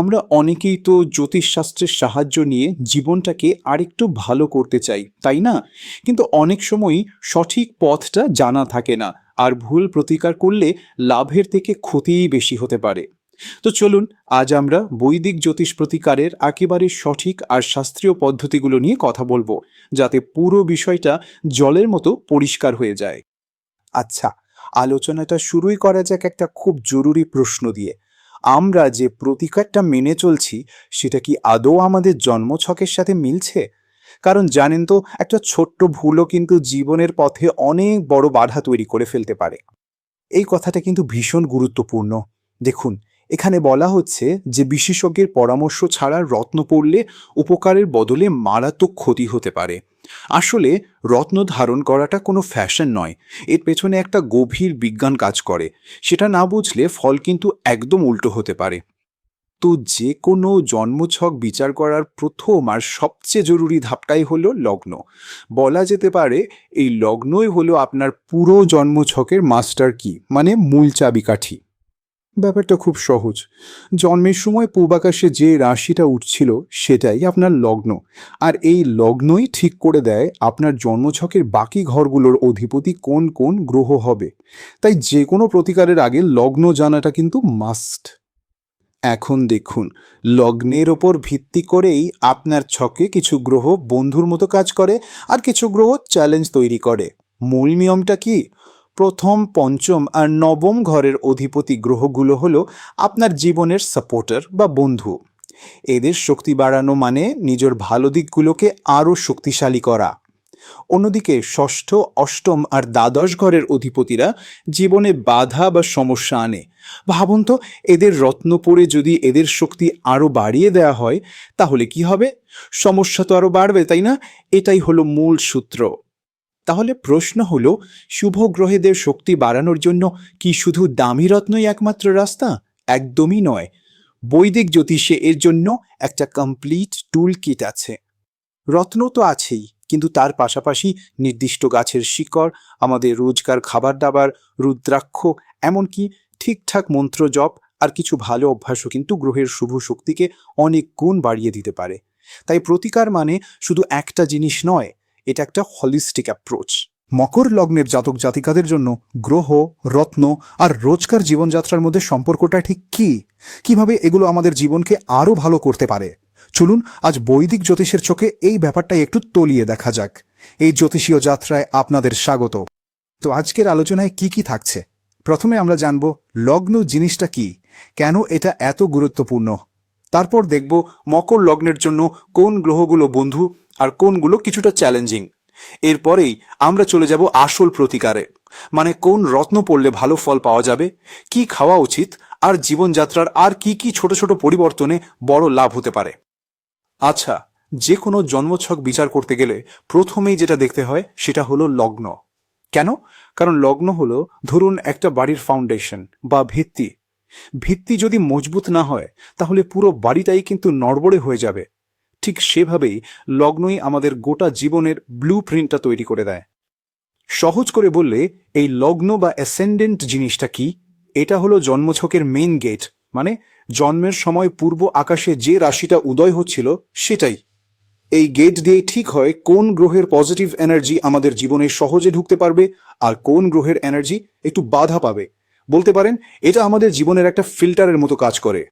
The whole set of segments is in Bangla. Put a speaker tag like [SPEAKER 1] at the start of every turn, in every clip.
[SPEAKER 1] আমরা অনেকেই তো জ্যোতিষশাস্ত্রের সাহায্য নিয়ে জীবনটাকে আরেকটু ভালো করতে চাই, তাই না? কিন্তু অনেক সময়ই সঠিক পথটা জানা থাকে না, আর ভুল প্রতিকার করলে লাভের থেকে ক্ষতিই বেশি হতে পারে। তো চলুন, আজ আমরা বৈদিক জ্যোতিষ প্রতিকারের একেবারে সঠিক আর শাস্ত্রীয় পদ্ধতিগুলো নিয়ে কথা বলব, যাতে পুরো বিষয়টা জলের মতো পরিষ্কার হয়ে যায়। আচ্ছা আলোচনাটা শুরুই করা যাক একটা খুব জরুরি প্রশ্ন দিয়ে। আমরা যে প্রতিকারটা মেনে চলছি, সেটা কি আদৌ আমাদের জন্মছকের সাথে মিলছে? কারণ জানেন তো, একটা ছোট্ট ভুলও কিন্তু জীবনের পথে অনেক বড় বাধা তৈরি করে ফেলতে পারে। এই কথাটা কিন্তু ভীষণ গুরুত্বপূর্ণ। দেখুন, এখানে বলা হচ্ছে যে বিশেষজ্ঞের পরামর্শ ছাড়া রত্ন পড়লে উপকারের বদলে মারাত্মক ক্ষতি হতে পারে। আসলে, রত্ন ধারণ করাটা কোনো ফ্যাশন নয়। এর পেছনে একটা গভীর বিজ্ঞান কাজ করে। সেটা না বুঝলে ফল কিন্তু একদম উল্টো হতে পারে। তো যে কোনো জন্মছক বিচার করার প্রথম আর সবচেয়ে জরুরি ধাপটাই হলো লগ্ন। বলা যেতে পারে, এই লগ্নই হলো আপনার পুরো জন্মছকের মাস্টার কি মানে মূল চাবিকাঠি। ব্যাপারটা খুব সহজ। জন্মের সময় পূর্বাকাশে যে রাশিটা উঠছিল সেটাই আপনার লগ্ন। আর এই লগ্নই ঠিক করে দেয় আপনার জন্মছকের বাকি ঘরগুলোর অধিপতি কোন কোন গ্রহ হবে। তাই যে কোনো প্রতিকারের আগে লগ্ন জানাটা কিন্তু মাস্ট। এখন দেখুন, লগ্নের ওপর ভিত্তি করেই আপনার ছকে কিছু গ্রহ বন্ধুর মতো কাজ করে আর কিছু গ্রহ চ্যালেঞ্জ তৈরি করে। মূল নিয়মটা কি? প্রথম, পঞ্চম আর নবম ঘরের অধিপতি গ্রহগুলো হলো আপনার জীবনের সাপোর্টার বা বন্ধু। এদের শক্তি বাড়ানো মানে নিজের ভালো দিকগুলোকে আরও শক্তিশালী করা। অন্যদিকে ষষ্ঠ, অষ্টম আর দ্বাদশ ঘরের অধিপতিরা জীবনে বাধা বা সমস্যা আনে। ভাবুন তো, এদের রত্ন পড়ে যদি এদের শক্তি আরও বাড়িয়ে দেওয়া হয়, তাহলে কি হবে? সমস্যা তো আরও বাড়বে, তাই না? এটাই হলো মূল সূত্র। তাহলে প্রশ্ন হলো, শুভ গ্রহেদের শক্তি বাড়ানোর জন্য কি শুধু দামি রত্নই একমাত্র রাস্তা? একদমই নয়। বৈদিক জ্যোতিষে এর জন্য একটা কমপ্লিট টুল কিট আছে। রত্ন তো আছেই, কিন্তু তার পাশাপাশি নির্দিষ্ট গাছের শিকড়, আমাদের রোজকার খাবার দাবার, রুদ্রাক্ষ, এমনকি ঠিকঠাক মন্ত্র জপ আর কিছু ভালো অভ্যাসও কিন্তু গ্রহের শুভ শক্তিকে অনেক গুণ বাড়িয়ে দিতে পারে। তাই প্রতিকার মানে শুধু একটা জিনিস নয় এটা একটা হলিস্টিক অ্যাপ্রোচ মকর লগ্নের জাতক জাতিকাদের জন্য গ্রহ, রত্ন আর রোজকার জীবনযাত্রার মধ্যে সম্পর্কটা ঠিক কি? কীভাবে এগুলো আমাদের জীবনকে আরও ভালো করতে পারে? চলুন আজ বৈদিক জ্যোতিষের চোখে এই ব্যাপারটাই একটু তলিয়ে দেখা যাক। এই জ্যোতিষীয় যাত্রায় আপনাদের স্বাগত। তো আজকের আলোচনায় কি কি থাকছে? প্রথমে আমরা জানব লগ্ন জিনিসটা কি? কেন এটা এত গুরুত্বপূর্ণ? তারপর দেখব মকর লগ্নের জন্য কোন গ্রহগুলো বন্ধু আর কোনগুলো কিছুটা চ্যালেঞ্জিং এরপরেই আমরা চলে যাব আসল প্রতিকারে। মানে কোন রত্ন পড়লে ভালো ফল পাওয়া যাবে, কি খাওয়া উচিত, আর জীবনযাত্রার আর কি কি ছোট ছোট পরিবর্তনে বড় লাভ হতে পারে। আচ্ছা যে কোনো জন্মছক বিচার করতে গেলে প্রথমেই যেটা দেখতে হয় সেটা হলো লগ্ন। কেন? কারণ লগ্ন হলো ধরুন একটা বাড়ির ফাউন্ডেশন বা ভিত্তি। ভিত্তি যদি মজবুত না হয়, তাহলে পুরো বাড়িটাই কিন্তু নড়বড়ে হয়ে যাবে। ঠিক সেভাবেই লগ্নই আমাদের গোটা জীবনের ব্লু প্রিন্টটা তৈরি করে দেয়। সহজ করে বললে, এই লগ্ন বা অ্যাসেন্ডেন্ট জিনিসটা কি? এটা হলো জন্মছকের মেইন গেট মানে জন্মের সময় পূর্ব আকাশে যে রাশিটা উদয় হচ্ছিল সেটাই। এই গেট দিয়ে ঠিক হয় কোন গ্রহের পজিটিভ এনার্জি আমাদের জীবনে সহজে ঢুকতে পারবে আর কোন গ্রহের এনার্জি একটু বাধা পাবে। বলতে পারেন, এটা আমাদের জীবনের একটা ফিল্টারের মতো কাজ করে।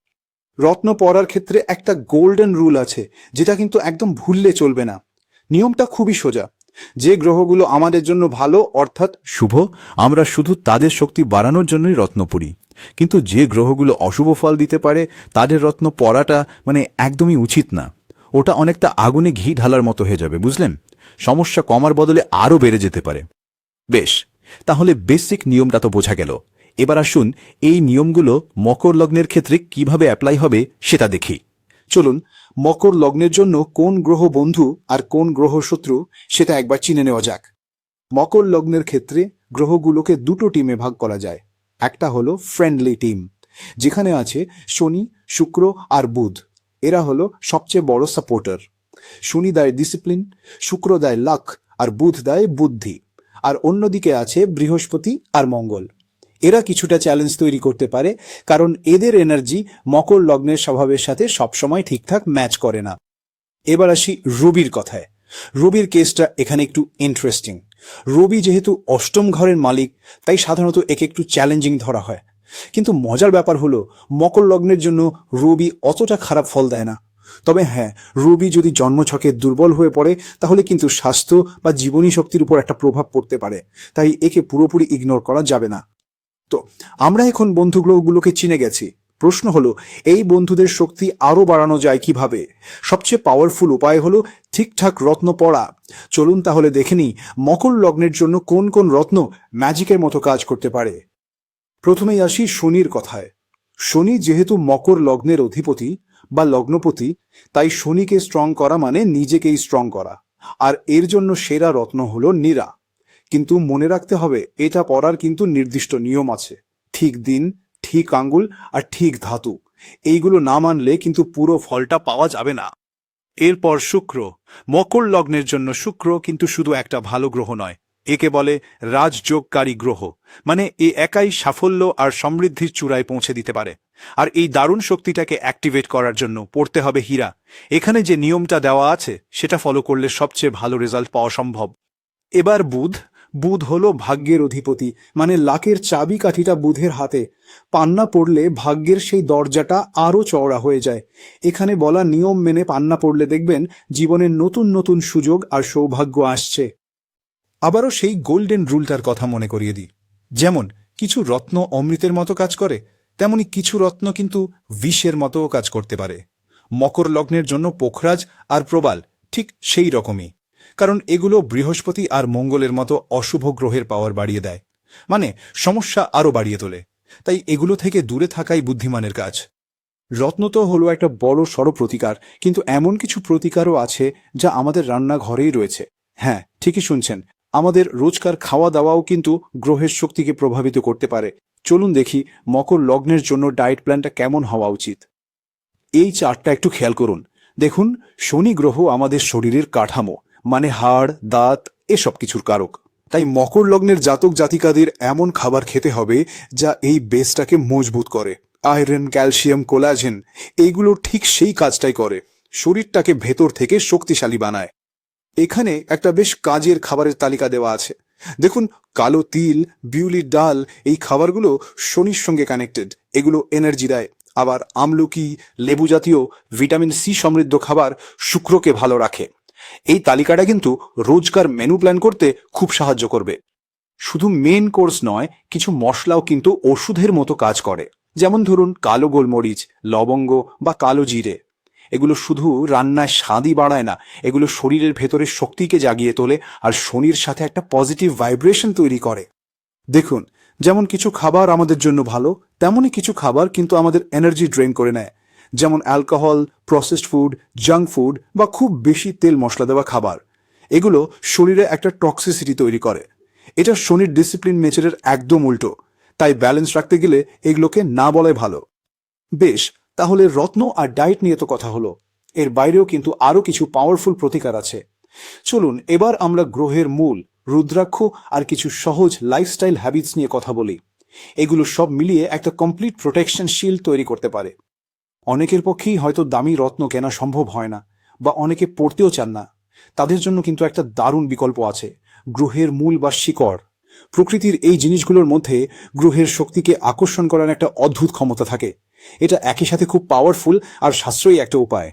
[SPEAKER 1] রত্ন পড়ার ক্ষেত্রে একটা গোল্ডেন রুল আছে, যেটা কিন্তু একদম ভুললে চলবে না। নিয়মটা খুবই সোজা। যে গ্রহগুলো আমাদের জন্য ভালো, অর্থাৎ
[SPEAKER 2] শুভ, আমরা শুধু তাদের শক্তি বাড়ানোর জন্যই রত্ন পড়ি। কিন্তু যে গ্রহগুলো অশুভ ফল দিতে পারে, তাদের রত্ন পড়াটা মানে একদমই উচিত না। ওটা অনেকটা আগুনে ঘি ঢালার মতো হয়ে যাবে, বুঝলেন? সমস্যা কমার বদলে আরও বেড়ে যেতে পারে। বেশ, তাহলে বেসিক নিয়মটা তো বোঝা গেল। এবার আসুন এই নিয়মগুলো মকর লগ্নের ক্ষেত্রে কীভাবে অ্যাপ্লাই হবে সেটা দেখি।
[SPEAKER 1] চলুন, মকর লগ্নের জন্য কোন গ্রহ বন্ধু আর কোন গ্রহ শত্রু সেটা একবার চিনে নেওয়া যাক। মকর লগ্নের ক্ষেত্রে গ্রহগুলোকে দুটো টিমে ভাগ করা যায়। একটা হলো ফ্রেন্ডলি টিম যেখানে আছে শনি, শুক্র আর বুধ। এরা হলো সবচেয়ে বড় সাপোর্টার শনি দেয় ডিসিপ্লিন শুক্র দেয় লাখ আর বুধ দেয় বুদ্ধি। আর অন্যদিকে আছে বৃহস্পতি আর মঙ্গল। এরা কিছুটা চ্যালেঞ্জ তৈরি করতে পারে, কারণ এদের এনার্জি মকর লগ্নের স্বভাবের সাথে সবসময় ঠিকঠাক ম্যাচ করে না। এবার আসি রবির কথায়। রবির কেসটা এখানে একটু ইন্টারেস্টিং রবি যেহেতু অষ্টম ঘরের মালিক, তাই সাধারণত একে একটু চ্যালেঞ্জিং ধরা হয়। কিন্তু মজার ব্যাপার হলো, মকর লগ্নের জন্য রবি অতটা খারাপ ফল দেয় না। তবে হ্যাঁ রবি যদি জন্মছকে দুর্বল হয়ে পড়ে, তাহলে কিন্তু স্বাস্থ্য বা জীবনী শক্তির উপর একটা প্রভাব পড়তে পারে। তাই একে পুরোপুরি ইগনোর করা যাবে না। তো আমরা এখন বন্ধুগুলোগুলোকে চিনে গেছি। প্রশ্ন হলো, এই বন্ধুদের শক্তি আরও বাড়ানো যায় কীভাবে? সবচেয়ে পাওয়ারফুল উপায় হলো ঠিকঠাক রত্ন পড়া। চলুন তাহলে দেখে নিই, মকর লগ্নের জন্য কোন কোন রত্ন ম্যাজিকের মতো কাজ করতে পারে? প্রথমেই আসি শনির কথায়। শনি যেহেতু মকর লগ্নের অধিপতি বা লগ্নপতি, তাই শনিকে স্ট্রং করা মানে নিজেকেই স্ট্রং করা। আর এর জন্য সেরা রত্ন হলো নীরা। কিন্তু মনে রাখতে হবে, এটা পড়ার কিন্তু নির্দিষ্ট নিয়ম আছে। ঠিক দিন, ঠিক আঙ্গুল আর ঠিক ধাতু। এইগুলো না মানলে কিন্তু পুরো ফলটা পাওয়া যাবে না। এরপর শুক্র। মকর লগ্নের জন্য শুক্র কিন্তু শুধু একটা ভালো গ্রহ নয়। একে বলে রাজযোগকারী গ্রহ। মানে এ একাই সাফল্য আর সমৃদ্ধির চূড়ায় পৌঁছে দিতে পারে। আর এই দারুণ শক্তিটাকে অ্যাক্টিভেট করার জন্য পড়তে হবে হীরা। এখানে যে নিয়মটা দেওয়া আছে, সেটা ফলো করলে সবচেয়ে ভালো রেজাল্ট পাওয়া সম্ভব। এবার বুধ। বুধ হলো ভাগ্যের অধিপতি মানে লাকের চাবি কাঠিটা বুধের হাতে। পান্না পড়লে ভাগ্যের সেই দরজাটা আরও চওড়া হয়ে যায়। এখানে বলা নিয়ম মেনে পান্না পড়লে দেখবেন জীবনের নতুন নতুন সুযোগ আর সৌভাগ্য আসছে। আবারও সেই গোল্ডেন রুলটার কথা মনে করিয়ে দিই। যেমন, কিছু রত্ন অমৃতের মতো কাজ করে, তেমনি কিছু রত্ন কিন্তু বিষের মতোও কাজ করতে পারে। মকর লগ্নের জন্য পোখরাজ আর প্রবাল, ঠিক সেই রকমই। কারণ এগুলো বৃহস্পতি আর মঙ্গলের মতো অশুভ গ্রহের পাওয়ার বাড়িয়ে দেয়। মানে সমস্যা আরও বাড়িয়ে তোলে। তাই এগুলো থেকে দূরে থাকাই বুদ্ধিমানের কাজ। রত্ন তো হলো একটা বড় সড় প্রতিকার, কিন্তু এমন কিছু প্রতিকারও আছে যা আমাদের রান্নাঘরেই রয়েছে। হ্যাঁ ঠিকই শুনছেন। আমাদের রোজকার খাওয়া দাওয়াও কিন্তু গ্রহের শক্তিকে প্রভাবিত করতে পারে। চলুন দেখি মকর লগ্নের জন্য ডায়েট প্ল্যানটা কেমন হওয়া উচিত। এই চার্টটা একটু খেয়াল করুন। দেখুন, শনি গ্রহ আমাদের শরীরের কাঠামো। মানে হাড়, দাঁত, এসব কিছুর কারক। তাই মকর লগ্নের জাতক জাতিকাদের এমন খাবার খেতে হবে যা এই বেসটাকে মজবুত করে। আয়রন, ক্যালসিয়াম, কোলাজেন, এইগুলো ঠিক সেই কাজটাই করে। শরীরটাকে ভেতর থেকে শক্তিশালী বানায়। এখানে একটা বেশ কাজের খাবারের তালিকা দেওয়া আছে। দেখুন, কালো তিল, বিউলির ডাল, এই খাবারগুলো শনির সঙ্গে কানেক্টেড এগুলো এনার্জি দেয়। আবার আমলকি লেবু জাতীয় ভিটামিন সি সমৃদ্ধ খাবার শুক্রকে ভালো রাখে। এই তালিকাটা কিন্তু রোজকার মেনু প্ল্যান করতে খুব সাহায্য করবে। শুধু মেন কোর্স নয়, কিছু মশলাও কিন্তু ওষুধের মতো কাজ করে। যেমন ধরুন, কালো গোলমরিচ, লবঙ্গ বা কালো জিরে। এগুলো শুধু রান্নায় স্বাদই বাড়ায় না, এগুলো শরীরের ভেতরে শক্তিকে জাগিয়ে তোলে আর শনির সাথে একটা পজিটিভ ভাইব্রেশন তৈরি করে। দেখুন, যেমন কিছু খাবার আমাদের জন্য ভালো, তেমনই কিছু খাবার কিন্তু আমাদের এনার্জি ড্রেন করে নেয়। যেমন alcohol, processed food, junk food বা খুব বেশি তেল মশলা দেওয়া খাবার। এগুলো শরীরে একটা টক্সিসিটি তৈরি করে। এটা শনির ডিসিপ্লিন নেচারের একদম উল্টো। তাই ব্যালেন্স রাখতে গেলে এগুলোকে না বলাই ভালো। বেশ, তাহলে রত্ন আর ডায়েট নিয়ে তো কথা হলো। এর বাইরেও কিন্তু আরও কিছু পাওয়ারফুল প্রতিকার আছে। চলুন, এবার আমরা গ্রহের মূল, রুদ্রাক্ষ আর কিছু সহজ লাইফস্টাইল হ্যাবিটস নিয়ে কথা বলি। এগুলো সব মিলিয়ে একটা কমপ্লিট প্রোটেকশন শিল্ড তৈরি করতে পারে। অনেকের পক্ষেই হয়তো দামি রত্ন কেনা সম্ভব হয় না, বা অনেকে পড়তেও চান না। তাদের জন্য কিন্তু একটা দারুণ বিকল্প আছে, গ্রহের মূল বা শিকড়। প্রকৃতির এই জিনিসগুলোর মধ্যে গ্রহের শক্তিকে আকর্ষণ করার একটা অদ্ভুত ক্ষমতা থাকে। এটা একই সাথে খুব পাওয়ারফুল আর সাশ্রয়ী একটা উপায়।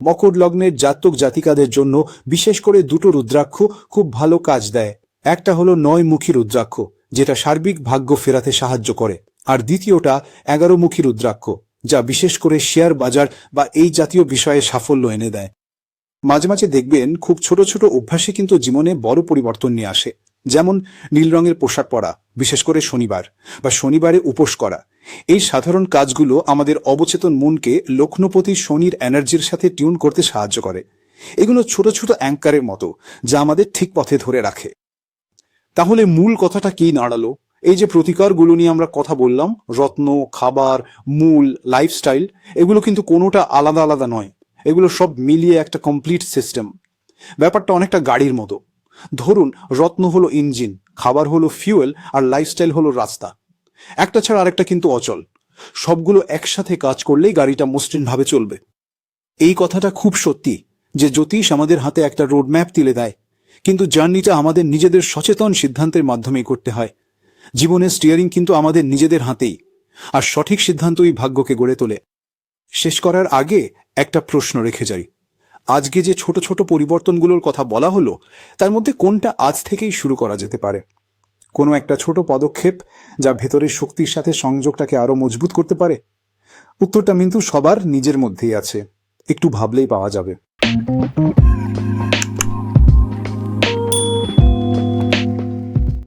[SPEAKER 1] মকর লগ্নের জাতক জাতিকাদের জন্য বিশেষ করে দুটো রুদ্রাক্ষ খুব ভালো কাজ দেয়। একটা হলো নয়মুখী রুদ্রাক্ষ, যেটা সার্বিক ভাগ্য ফেরাতে সাহায্য করে, আর দ্বিতীয়টা এগারোমুখী রুদ্রাক্ষ। যা বিশেষ করে শেয়ার বাজার বা এই জাতীয় বিষয়ে সাফল্য এনে দেয়। মাঝে মাঝে দেখবেন খুব ছোট ছোট অভ্যাসে কিন্তু জীবনে বড় পরিবর্তন নিয়ে আসে। যেমন নীল রঙের পোশাক পরা, বিশেষ করে শনিবার বা শনিবারে উপোস করা। এই সাধারণ কাজগুলো আমাদের অবচেতন মনকে লক্ষ্ণপতি শনির এনার্জির সাথে টিউন করতে সাহায্য করে। এগুলো ছোট ছোট অ্যাঙ্কারের মতো, যা আমাদের ঠিক পথে ধরে রাখে। তাহলে মূল কথাটা কি দাঁড়াল? এই যে প্রতিকারগুলো নিয়ে আমরা কথা বললাম, রত্ন, খাবার, মূল লাইফস্টাইল এগুলো কিন্তু কোনোটা আলাদা আলাদা নয়। এগুলো সব মিলিয়ে একটা কমপ্লিট সিস্টেম ব্যাপারটা অনেকটা গাড়ির মতো। ধরুন, রত্ন হলো ইঞ্জিন খাবার হলো ফিউয়েল আর লাইফস্টাইল হলো রাস্তা। একটা ছাড়া আরেকটা কিন্তু অচল। সবগুলো একসাথে কাজ করলেই গাড়িটা মসৃণভাবে চলবে। এই কথাটা খুব সত্যি যে জ্যোতিষ আমাদের হাতে একটা রোড ম্যাপ তুলে দেয়। কিন্তু জার্নিটা আমাদের নিজেদের সচেতন সিদ্ধান্তের মাধ্যমেই করতে হয়। জীবনের স্টিয়ারিং কিন্তু আমাদের নিজেদের হাতেই। আর সঠিক সিদ্ধান্তই ভাগ্যকে গড়ে তোলে। শেষ করার আগে একটা প্রশ্ন রেখে যাই। আজকে যে ছোট ছোট পরিবর্তনগুলোর কথা বলা হলো, তার মধ্যে কোনটা আজ থেকেই শুরু করা যেতে পারে? কোনো একটা ছোট পদক্ষেপ যা ভেতরের শক্তির সাথে সংযোগটাকে আরও মজবুত করতে পারে? উত্তরটা কিন্তু সবার নিজের মধ্যেই আছে। একটু ভাবলেই পাওয়া যাবে।